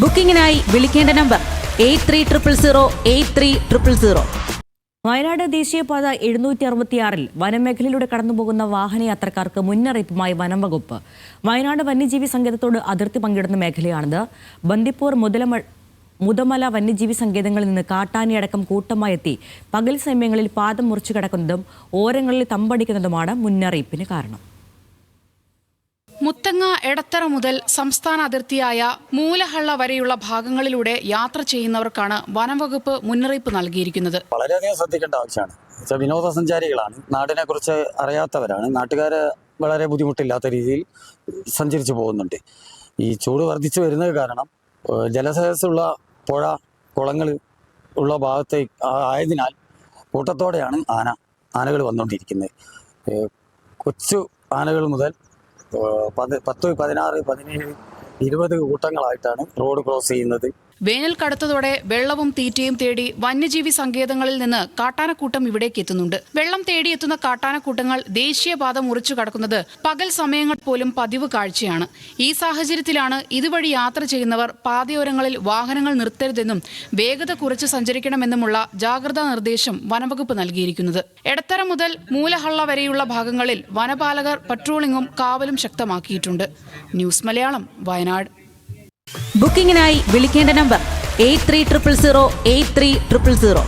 ബുക്കിംഗിനായി വിളിക്കേണ്ട number eight three triple zero eight three triple zero. Wayanad ദേശീയപാത എഴുന്നൂറ്റി അറുപത്തിയാറിൽ വനമേഖലയിലൂടെ കടന്നുപോകുന്ന വാഹനയാത്രക്കാർക്ക് മുന്നറിയിപ്പുമായി വനം വകുപ്പ് വയനാട് വന്യജീവി സങ്കേതത്തോട് അതിർത്തി പങ്കിടുന്ന മേഖലയാണിത്. ബന്ദിപ്പൂർ മുതലമ മുതമല വന്യജീവി സങ്കേതങ്ങളിൽ നിന്ന് കാട്ടാനിയടക്കം കൂട്ടമായി എത്തി പകൽ സമയങ്ങളിൽ പാദം മുറിച്ചു കിടക്കുന്നതും ഓരങ്ങളിൽ തമ്പടിക്കുന്നതുമാണ് മുന്നറിയിപ്പിന് കാരണം. മുത്തങ്ങ എടത്തറ മുതൽ സംസ്ഥാന അതിർത്തിയായ മൂലഹള്ള വരെയുള്ള ഭാഗങ്ങളിലൂടെ യാത്ര ചെയ്യുന്നവർക്കാണ് വനംവകുപ്പ് മുന്നറിയിപ്പ് നൽകിയിരിക്കുന്നത്. വളരെയധികം ശ്രദ്ധിക്കേണ്ട ആവശ്യമാണ്. വിനോദസഞ്ചാരികളാണ്. നാടിനെ കുറിച്ച് അറിയാത്തവരാണ്. നാട്ടുകാര് വളരെ ബുദ്ധിമുട്ടില്ലാത്ത രീതിയിൽ സഞ്ചരിച്ചു പോകുന്നുണ്ട്. ഈ ചൂട് വർദ്ധിച്ചു വരുന്നത് കാരണം ജലസേസുള്ള പുഴ കുളങ്ങൾ ഉള്ള ഭാഗത്തെ ആയതിനാൽ കൂട്ടത്തോടെയാണ് ആന ആനകൾ വന്നുകൊണ്ടിരിക്കുന്നത്. കൊച്ചു ആനകൾ മുതൽ പത്ത് പതിനാറ് പതിനേഴ് ഇരുപത് കൂട്ടങ്ങളായിട്ടാണ് റോഡ് ക്രോസ് ചെയ്യുന്നത്. വേനൽ കടുത്തതോടെ വെള്ളവും തീറ്റയും തേടി വന്യജീവി സങ്കേതങ്ങളിൽ നിന്ന് കാട്ടാനക്കൂട്ടം ഇവിടേക്ക് എത്തുന്നുണ്ട്. വെള്ളം തേടിയെത്തുന്ന കാട്ടാനക്കൂട്ടങ്ങൾ ദേശീയപാത മുറിച്ചു കടക്കുന്നത് പകൽ സമയങ്ങൾ പോലും പതിവ് കാഴ്ചയാണ്. ഈ സാഹചര്യത്തിലാണ് ഇതുവഴി യാത്ര ചെയ്യുന്നവർ പാതയോരങ്ങളിൽ വാഹനങ്ങൾ നിർത്തരുതെന്നും വേഗത കുറച്ച് സഞ്ചരിക്കണമെന്നുമുള്ള ജാഗ്രതാ നിർദ്ദേശം വനവകുപ്പ് നൽകിയിരിക്കുന്നത്. എടത്തര മുതൽ മൂലഹള്ള വരെയുള്ള ഭാഗങ്ങളിൽ വനപാലകർ പട്രോളിംഗും കാവലും ശക്തമാക്കിയിട്ടുണ്ട്. ന്യൂസ് മലയാളം വയനാട്. ബുക്കിംഗിനായി വിളിക്കേണ്ട number. Eight three triple zero eight three triple zero.